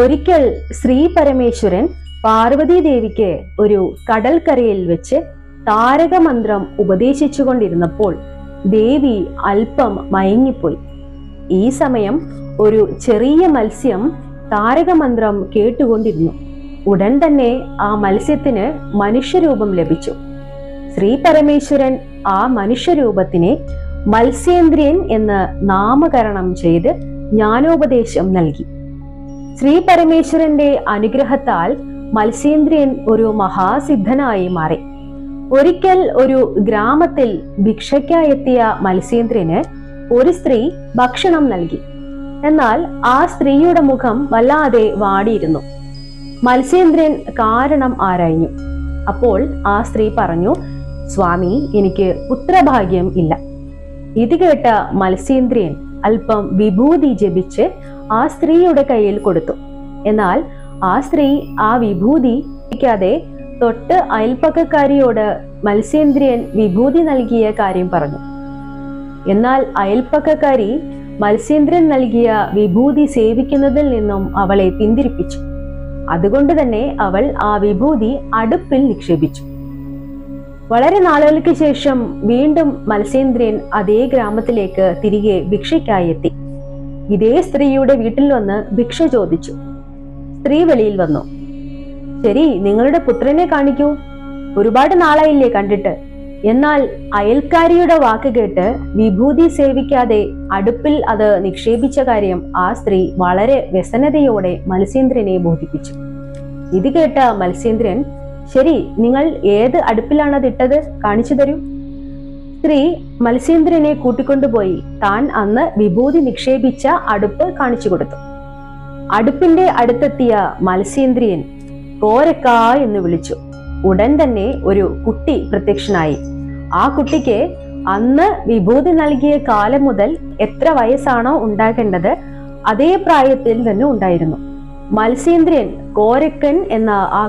ഒരിക്കൽ ശ്രീ പരമേശ്വരൻ പാർവതി ദേവിക്ക് ഒരു കടൽക്കരയിൽ വെച്ച് താരകമന്ത്രം ഉപദേശിച്ചുകൊണ്ടിരുന്നപ്പോൾ ദേവി അല്പം മയങ്ങിപ്പോയി. ഈ സമയം ഒരു ചെറിയ മത്സ്യം താരകമന്ത്രം കേട്ടുകൊണ്ടിരുന്നു. ഉടൻ തന്നെ ആ മത്സ്യത്തിന് മനുഷ്യരൂപം ലഭിച്ചു. ശ്രീ പരമേശ്വരൻ ആ മനുഷ്യരൂപത്തിനെ മത്സ്യേന്ദ്രിയൻ എന്ന് നാമകരണം ചെയ്ത് ജ്ഞാനോപദേശം നൽകി. ശ്രീ പരമേശ്വരന്റെ അനുഗ്രഹത്താൽ മത്സ്യേന്ദ്രിയൻ ഒരു മഹാസിദ്ധനായി മാറി. ഒരിക്കൽ ഒരു ഗ്രാമത്തിൽ ഭിക്ഷയ്ക്കായെത്തിയ മത്സ്യേന്ദ്രന് ഒരു സ്ത്രീ ഭക്ഷണം നൽകി. എന്നാൽ ആ സ്ത്രീയുടെ മുഖം വല്ലാതെ വാടിയിരുന്നു. മത്സ്യേന്ദ്രൻ കാരണം ആരാഞ്ഞു? അപ്പോൾ ആ സ്ത്രീ പറഞ്ഞു സ്വാമി എനിക്ക് പുത്രഭാഗ്യം ഇല്ല. ഇത് കേട്ട മത്സ്യേന്ദ്രിയൻ അല്പം വിഭൂതി ജപിച്ച് ആ സ്ത്രീയുടെ കയ്യിൽ കൊടുത്തു. എന്നാൽ ആ സ്ത്രീ ആ വിഭൂതി ഇരിക്കാതെ തൊട്ട് അയൽപ്പക്കക്കാരിയോട് മത്സ്യേന്ദ്രിയൻ വിഭൂതി നൽകിയ കാര്യം പറഞ്ഞു. എന്നാൽ അയൽപ്പക്കക്കാരി മത്സ്യേന്ദ്രൻ നൽകിയ വിഭൂതി സേവിക്കുന്നതിൽ നിന്നും അവളെ പിന്തിരിപ്പിച്ചു. അതുകൊണ്ട് തന്നെ അവൾ ആ വിഭൂതി അടുപ്പിൽ നിക്ഷേപിച്ചു. വളരെ നാളുകൾക്ക് ശേഷം വീണ്ടും മത്സ്യേന്ദ്രൻ അതേ ഗ്രാമത്തിലേക്ക് തിരികെ ഭിക്ഷയ്ക്കായി എത്തി. ഇതേ സ്ത്രീയുടെ വീട്ടിൽ വന്ന് ഭിക്ഷ ചോദിച്ചു. സ്ത്രീ വെളിയിൽ വന്നു. ശരി നിങ്ങളുടെ പുത്രനെ കാണിക്കൂ. ഒരുപാട് നാളായില്ലേ കണ്ടിട്ട്. എന്നാൽ അയൽക്കാരിയുടെ വാക്ക് കേട്ട് വിഭൂതി സേവിക്കാതെ അടുപ്പിൽ അത് നിക്ഷേപിച്ച കാര്യം ആ സ്ത്രീ വളരെ വ്യസനതയോടെ മത്സ്യേന്ദ്രനെ ബോധിപ്പിച്ചു. ഇത് കേട്ട മത്സ്യേന്ദ്രൻ ശരി നിങ്ങൾ ഏത് അടുപ്പിലാണ് ഇട്ടത് കാണിച്ചു തരൂ. സ്ത്രീ മത്സ്യേന്ദ്രനെ കൂട്ടിക്കൊണ്ടുപോയി. താൻ അന്ന് വിഭൂതി നിക്ഷേപിച്ച അടുപ്പ് കാണിച്ചു കൊടുത്തു. അടുപ്പിന്റെ അടുത്തെത്തിയ മത്സ്യേന്ദ്രിയൻ കോരക്ക എന്ന് വിളിച്ചു. ഉടൻ തന്നെ ഒരു കുട്ടി പ്രത്യക്ഷനായി. ആ കുട്ടിക്ക് അന്ന് വിഭൂതി നൽകിയ കാലം മുതൽ എത്ര വയസ്സാണോ ഉണ്ടാകേണ്ടത് അതേ പ്രായത്തിൽ തന്നെ ഉണ്ടായിരുന്നു. മത്സ്യേന്ദ്രൻ കോരക്കൻ എന്ന ആ